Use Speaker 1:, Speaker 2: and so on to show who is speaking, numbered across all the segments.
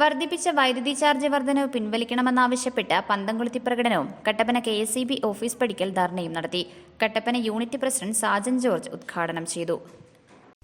Speaker 1: വർദ്ധിപ്പിച്ച വൈദ്യുതി ചാർജ് വർധനവ് പിൻവലിക്കണമെന്നാവശ്യപ്പെട്ട് പന്തംകുളത്തി പ്രകടനവും Kattappana K S B office പടിക്കൽ ധർണയും നടത്തി. കട്ടപ്പന യൂണിറ്റ് പ്രസിഡന്റ് സാജൻ ജോർജ് ഉദ്ഘാടനം ചെയ്തു.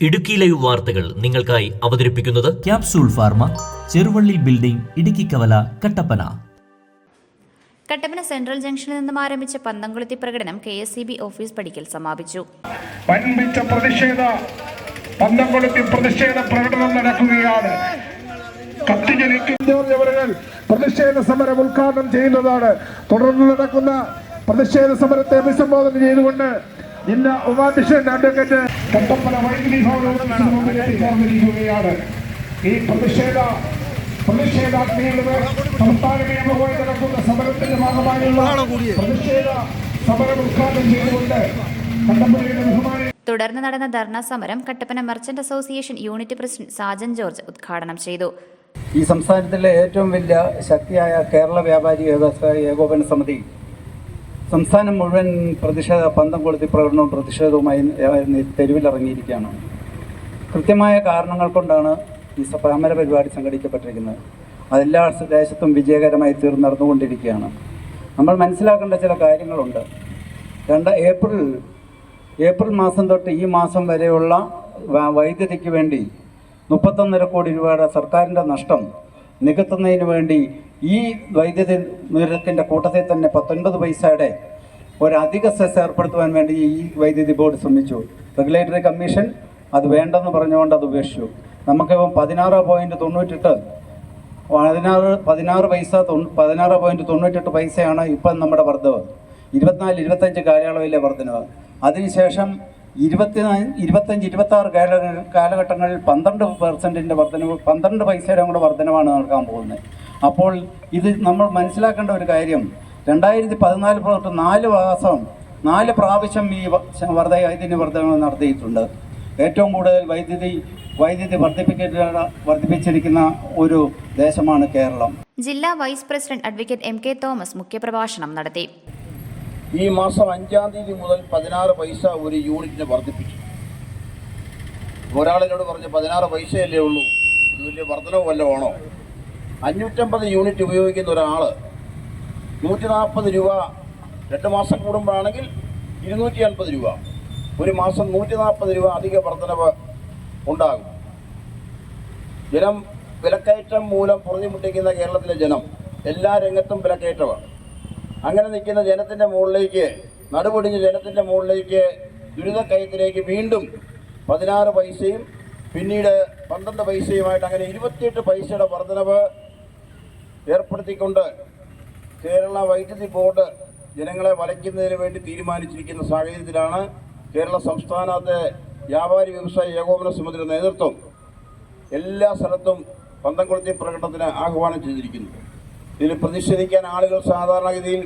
Speaker 2: ഇടുക്കി ലൈവ് വാർത്തകൾ നിങ്ങൾക്കായി അവതരിപ്പിക്കുന്നത്
Speaker 3: Capsule Pharma Cheruvally building Idukki Kavala Kattappana.
Speaker 1: Kattappana central ജംഗ്ഷനിൽ നിന്നും ആരംഭിച്ച പന്തംകുളത്തി പ്രകടനം കെ എസ് ഓഫീസ് പടിക്കൽ സമാപിച്ചു.
Speaker 4: വൻപിച്ച പ്രതിഷേധ പന്തംകൊളുത്തി പ്രതിഷേധ പ്രകടനം ജോർജ് പ്രതിഷേധ സമരം ഉദ്ഘാടനം ചെയ്യുന്നതാണ്. തുടർന്ന് നടക്കുന്ന പ്രതിഷേധ സമരത്തെ അഭിസംബോധന ചെയ്തുകൊണ്ട് ജില്ലാ ഉപാധ്യക്ഷൻ അഡ്വക്കേറ്റ് കട്ടപ്പന വൈദ്യുതി ഭവനത്തിന് ഈ പ്രതിഷേധ നടക്കുന്ന സമരത്തിന്റെ സമരം
Speaker 1: തുടർന്ന് നടന്ന ധർണാ സമരം Kattappana merchant association unit president Sajan George ഉദ്ഘാടനം ചെയ്തു.
Speaker 5: ഈ സംസ്ഥാനത്തിലെ ഏറ്റവും വലിയ ശക്തിയായ കേരള വ്യാപാരി വ്യവസായ ഏകോപന സമിതി സംസ്ഥാനം മുഴുവൻ പ്രതിഷേധ പന്തം കൊളുത്തി പ്രകടനവും പ്രതിഷേധവുമായി തെരുവിലിറങ്ങിയിരിക്കുകയാണ്. കൃത്യമായ കാരണങ്ങൾ കൊണ്ടാണ് ഈ സമര പരിപാടി സംഘടിക്കപ്പെട്ടിരിക്കുന്നത്. അതെല്ലാ ദേശത്തും വിജയകരമായി തീർന്നു നടന്നുകൊണ്ടിരിക്കുകയാണ്. നമ്മൾ മനസ്സിലാക്കേണ്ട ചില കാര്യങ്ങളുണ്ട്. രണ്ട് ഏപ്രിൽ ഏപ്രിൽ മാസം തൊട്ട് ഈ മാസം വരെയുള്ള വൈദ്യുതിക്ക് വേണ്ടി മുപ്പത്തൊന്നര കോടി രൂപയുടെ സർക്കാരിന്റെ നഷ്ടം നികത്തുന്നതിന് വേണ്ടി ഈ വൈദ്യുതി നിരക്കിന്റെ കൂട്ടത്തിൽ തന്നെ പത്തൊൻപത് പൈസയുടെ ഒരധിക സെസ് ഏർപ്പെടുത്തുവാൻ വേണ്ടി ഈ വൈദ്യുതി ബോർഡ് ശ്രമിച്ചു. റെഗുലേറ്ററി കമ്മീഷൻ അത് വേണ്ടെന്ന് പറഞ്ഞുകൊണ്ട് അത് ഉപേക്ഷിച്ചു. നമുക്കിപ്പം പതിനാറ് പോയിന്റ് തൊണ്ണൂറ്റെട്ട് പതിനാറ് പതിനാറ് പൈസ പതിനാറ് പോയിന്റ് തൊണ്ണൂറ്റെട്ട് പൈസയാണ് ഇപ്പം നമ്മുടെ വർധവ് ഇരുപത്തിനാല് ഇരുപത്തഞ്ച് കാലയളവിലെ വർധനവ്. അതിനുശേഷം ഇരുപത്തി ഇരുപത്തഞ്ച് ഇരുപത്തി ആറ് കാല കാലഘട്ടങ്ങളിൽ പന്ത്രണ്ട് പെർസെന്റിന്റെ വർധനവ് പന്ത്രണ്ട് പൈസയുടെ കൂടെ വർധനവാണ് നടക്കാൻ പോകുന്നത്. അപ്പോൾ ഇത് നമ്മൾ മനസ്സിലാക്കേണ്ട ഒരു കാര്യം രണ്ടായിരത്തി പതിനാല് തൊട്ട് നാല് മാസം നാല് പ്രാവശ്യം ഈ വർദ്ധ വൈദ്യുതി വർധനവ് നടത്തിയിട്ടുണ്ട്. ഏറ്റവും കൂടുതൽ വൈദ്യുതി വൈദ്യുതി വർദ്ധിപ്പിക്കുന്ന വർദ്ധിപ്പിച്ചിരിക്കുന്ന ഒരു ദേശമാണ് കേരളം.
Speaker 1: ജില്ലാ vice president advocate M K Thomas മുഖ്യപ്രഭാഷണം നടത്തി.
Speaker 6: ഈ മാസം അഞ്ചാം തീയതി മുതൽ പതിനാറ് പൈസ ഒരു യൂണിറ്റിന് വർദ്ധിപ്പിച്ചു. ഒരാളിനോട് പറഞ്ഞ് പതിനാറ് പൈസയല്ലേ ഉള്ളൂ ഇത് വലിയ വർധനവ് വല്ലതാണോ അഞ്ഞൂറ്റമ്പത് യൂണിറ്റ് ഉപയോഗിക്കുന്ന ഒരാൾ നൂറ്റി നാൽപ്പത് രൂപ രണ്ട് മാസം കൂടുമ്പോഴാണെങ്കിൽ ഇരുന്നൂറ്റി അൻപത് രൂപ. ഒരു മാസം നൂറ്റി നാൽപ്പത് രൂപ അധിക വർധനവ് ഉണ്ടാകും. ജനം വിലക്കയറ്റം മൂലം പുറഞ്ഞുമുട്ടിക്കുന്ന കേരളത്തിലെ ജനം എല്ലാ രംഗത്തും വിലക്കയറ്റമാണ്. അങ്ങനെ നിൽക്കുന്ന ജനത്തിന്റെ മുകളിലേക്ക് നടുപൊടിഞ്ഞ ജനത്തിന്റെ മുകളിലേക്ക് ദുരിതക്കയത്തിലേക്ക് വീണ്ടും പതിനാറ് പൈസയും പിന്നീട് പന്ത്രണ്ട് പൈസയുമായിട്ട് അങ്ങനെ ഇരുപത്തിയെട്ട് പൈസയുടെ വർധനവ് ഏർപ്പെടുത്തിക്കൊണ്ട് കേരള വൈദ്യുതി ബോർഡ് ജനങ്ങളെ വലയ്ക്കുന്നതിന് വേണ്ടി തീരുമാനിച്ചിരിക്കുന്ന സാഹചര്യത്തിലാണ് കേരള സംസ്ഥാനത്തെ വ്യാപാരി വ്യവസായ ഏകോപന സമിതിയുടെ നേതൃത്വം എല്ലാ സ്ഥലത്തും പന്തംകുളത്തി പ്രകടനത്തിന് ആഹ്വാനം ചെയ്തിരിക്കുന്നു ഇതിൽ പ്രതിഷേധിക്കാൻ ആളുകൾ സാധാരണഗതിയിൽ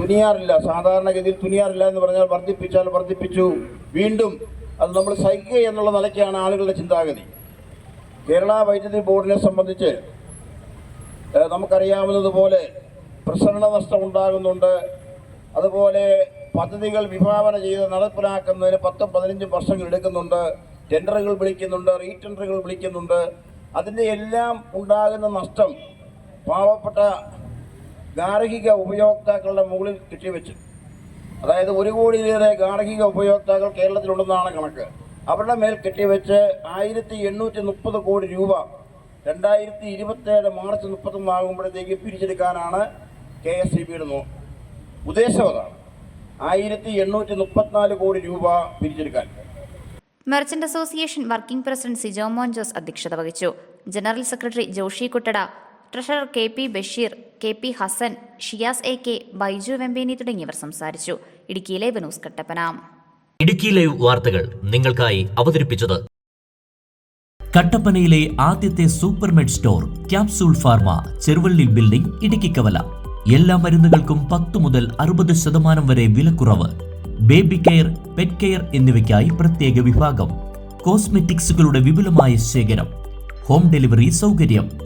Speaker 6: തുനിയാറില്ല. സാധാരണഗതിയിൽ തുനിയാറില്ല എന്ന് പറഞ്ഞാൽ വർദ്ധിപ്പിച്ചാൽ വർദ്ധിപ്പിച്ചു. വീണ്ടും അത് നമ്മൾ സഹിക്കുക എന്നുള്ള നിലയ്ക്കാണ് ആളുകളുടെ ചിന്താഗതി. കേരള വൈദ്യുതി ബോർഡിനെ സംബന്ധിച്ച് നമുക്കറിയാവുന്നതുപോലെ പ്രസരണ നഷ്ടം ഉണ്ടാകുന്നുണ്ട്. അതുപോലെ പദ്ധതികൾ വിഭാവന ചെയ്ത് നടപ്പിലാക്കുന്നതിന് പത്തും പതിനഞ്ചും വർഷങ്ങൾ എടുക്കുന്നുണ്ട്. ടെൻഡറുകൾ വിളിക്കുന്നുണ്ട് റീടെൻഡറുകൾ വിളിക്കുന്നുണ്ട്. അതിന്റെ എല്ലാം ഉണ്ടാകുന്ന നഷ്ടം പാവപ്പെട്ട ഗാർഹിക ഉപയോക്താക്കളുടെ മുകളിൽ കെട്ടിവെച്ചു. അതായത് ഒരു കോടിയിലേറെ ഗാർഹിക ഉപയോക്താക്കൾ കേരളത്തിലുണ്ടെന്നാണ് കണക്ക്. അവരുടെ മേൽ കെട്ടിവെച്ച് ആയിരത്തി എണ്ണൂറ്റി മുപ്പത് കോടി രൂപ രണ്ടായിരത്തി ഇരുപത്തേഴ് മാർച്ച് മുപ്പത്തൊന്ന് ആകുമ്പോഴത്തേക്ക് പിരിച്ചെടുക്കാനാണ് കെ എസ് സി ബിയുടെ നോ ഉദ്ദേശം അതാണ്. ആയിരത്തി എണ്ണൂറ്റി മുപ്പത്തിനാല് കോടി രൂപ പിരിച്ചെടുക്കാൻ.
Speaker 1: Merchant association working president Sijo Mon Jose അധ്യക്ഷത വഹിച്ചു. General secretary Joshy Kuttada treasurer K P Basheer K P Hassan Shiyas A K Baiju Vempeni തുടങ്ങിയവർ സംസാരിച്ചു. ഇടുക്കിയിലെ വിനോസ് കട്ടപ്പന.
Speaker 2: ഇടുക്കി ലൈവ് വാർത്തകൾ നിങ്ങൾക്കായി അവതരിപ്പിച്ചത്
Speaker 3: കട്ടപ്പനയിലെ ആദ്യത്തെ Supermed store Capsule Pharma Cheruvally building Idukki Kavala. എല്ലാ മരുന്നുകൾക്കും പത്ത് മുതൽ അറുപത് ശതമാനം വരെ വിലക്കുറവ്. ബേബി കെയർ പെറ്റ് കെയർ എന്നിവയ്ക്കായി പ്രത്യേക വിഭാഗം. കോസ്മെറ്റിക്സുകളുടെ വിപുലമായ ശേഖരം. ഹോം ഡെലിവറി സൗകര്യം.